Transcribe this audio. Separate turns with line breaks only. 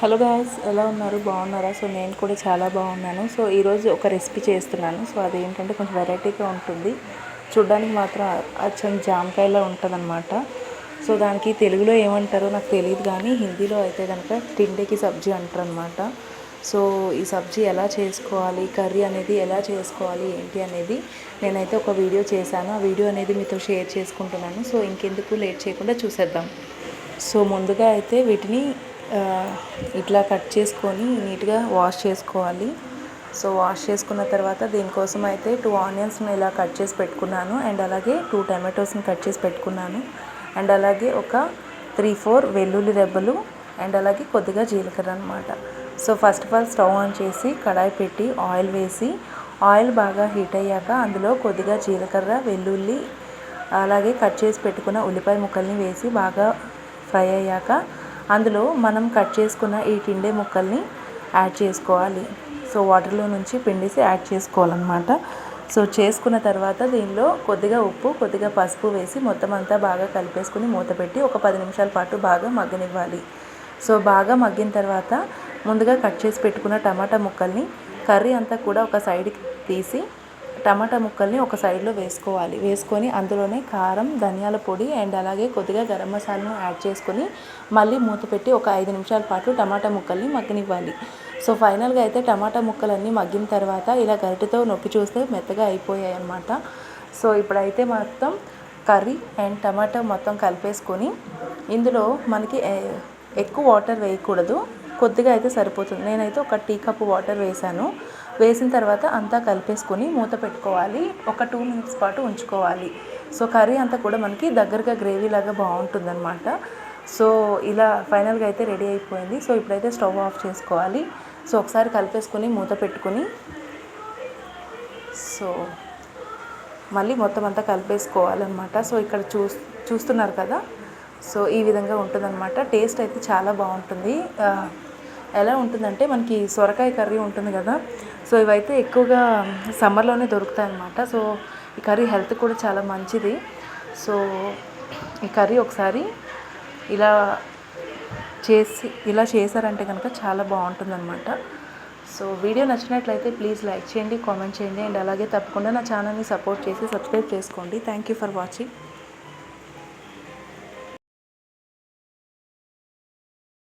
Hello guys ఎలా ఉన్నారు? బాగున్నారా? సో నేను కూడా చాలా బాగున్నాను. సో ఈరోజు ఒక రెసిపీ చేస్తున్నాను. సో అది ఏంటంటే కొంచెం వెరైటీగా ఉంటుంది. చూడ్డానికి మాత్రం అచ్చం జామకాయలా ఉంటుందన్నమాట. సో దానికి తెలుగులో ఏమంటారో నాకు తెలియదు కానీ హిందీలో అయితే కనుక తిండికి సబ్జీ అంటారు అనమాట సో ఈ సబ్జీ ఎలా చేసుకోవాలి? కర్రీ అనేది ఎలా చేసుకోవాలి? ఏంటి అనేది నేనైతే ఒక వీడియో చేశాను. ఆ వీడియో అనేది మీతో షేర్ చేసుకుంటున్నాను. సో ఇంకెందుకు లేట్ చేయకుండా చూసేద్దాం. సో ముందుగా అయితే వీటిని ఇట్లా కట్ చేసుకొని నీట్గా వాష్ చేసుకోవాలి. సో వాష్ చేసుకున్న తర్వాత దీనికోసం అయితే టూ ఆనియన్స్ని ఇలా కట్ చేసి పెట్టుకున్నాను. అండ్ అలాగే టూ టమాటోస్ని కట్ చేసి పెట్టుకున్నాను. అండ్ అలాగే ఒక త్రీ ఫోర్ వెల్లుల్లి రెబ్బలు అండ్ అలాగే కొద్దిగా జీలకర్ర అనమాట so first of all stove on చేసి కడాయి పెట్టి ఆయిల్ వేసి ఆయిల్ బాగా హీట్ అయ్యాక అందులో కొద్దిగా జీలకర్ర వెల్లుల్లి అలాగే కట్ చేసి పెట్టుకున్న ఉల్లిపాయ ముక్కల్ని వేసి బాగా ఫ్రై అయ్యాక అందులో మనం కట్ చేసుకున్న ఈ టిండే ముక్కల్ని యాడ్ చేసుకోవాలి. సో వాటర్లో నుంచి పిండిసి యాడ్ చేసుకోవాలన్నమాట. సో చేసుకున్న తర్వాత దీనిలో కొద్దిగా ఉప్పు కొద్దిగా పసుపు వేసి మొత్తం అంతా బాగా కలిపేసుకుని మూత పెట్టి ఒక పది నిమిషాల పాటు బాగా మగ్గనివ్వాలి. సో బాగా మగ్గిన తర్వాత ముందుగా కట్ చేసి పెట్టుకున్న టమాటా ముక్కల్ని కర్రీ అంతా కూడా ఒక సైడ్కి తీసి టమాటా ముక్కల్ని ఒక సైడ్లో వేసుకోవాలి. వేసుకొని అందులోనే కారం ధనియాల పొడి అండ్ అలాగే కొద్దిగా గరం మసాలాను యాడ్ చేసుకొని మళ్ళీ మూత పెట్టి ఒక ఐదు నిమిషాల పాటు టమాటా ముక్కల్ని మగ్గనివ్వాలి. సో ఫైనల్గా అయితే టమాటా ముక్కలన్నీ మగ్గిన తర్వాత ఇలా గరిటెతో నొక్కి చూస్తే మెత్తగా అయిపోయాయి అన్నమాట సో ఇప్పుడైతే మొత్తం కర్రీ అండ్ టమాటా మొత్తం కలిపేసుకొని ఇందులో మనకి ఎక్కువ వాటర్ వేయకూడదు. కొద్దిగా అయితే సరిపోతుంది. నేనైతే ఒక టీ కప్ వాటర్ వేసాను వేసిన తర్వాత అంతా కలిపేసుకొని మూత పెట్టుకోవాలి. ఒక టూ మినిట్స్ పాటు ఉంచుకోవాలి. సో కర్రీ అంతా కూడా మనకి దగ్గరగా గ్రేవీ లాగా బాగుంటుందన్నమాట. సో ఇలా ఫైనల్గా అయితే రెడీ అయిపోయింది. సో ఇప్పుడైతే స్టవ్ ఆఫ్ చేసుకోవాలి. సో ఒకసారి కలిపేసుకొని మూత పెట్టుకొని సో మళ్ళీ మొత్తం అంతా కలిపేసుకోవాలన్నమాట. సో ఇక్కడ చూ చూస్తున్నారు కదా? సో ఈ విధంగా ఉంటుందన్నమాట. టేస్ట్ అయితే చాలా బాగుంటుంది. ఎలా ఉంటుందంటే మనకి సొరకాయ కర్రీ ఉంటుంది కదా. సో ఇవైతే ఎక్కువగా సమ్మర్లోనే దొరుకుతాయి అన్నమాట సో ఈ కర్రీ హెల్త్ కూడా చాలా మంచిది. సో ఈ కర్రీ ఒకసారి ఇలా చేసి ఇలా చేశారంటే కనుక చాలా బాగుంటుందన్నమాట. సో వీడియో నచ్చినట్లయితే ప్లీజ్ లైక్ చేయండి కామెంట్ చేయండి. అండ్ అలాగే తప్పకుండా నా ఛానల్ని సపోర్ట్ చేసి సబ్స్క్రైబ్ చేసుకోండి. Thank you for watching.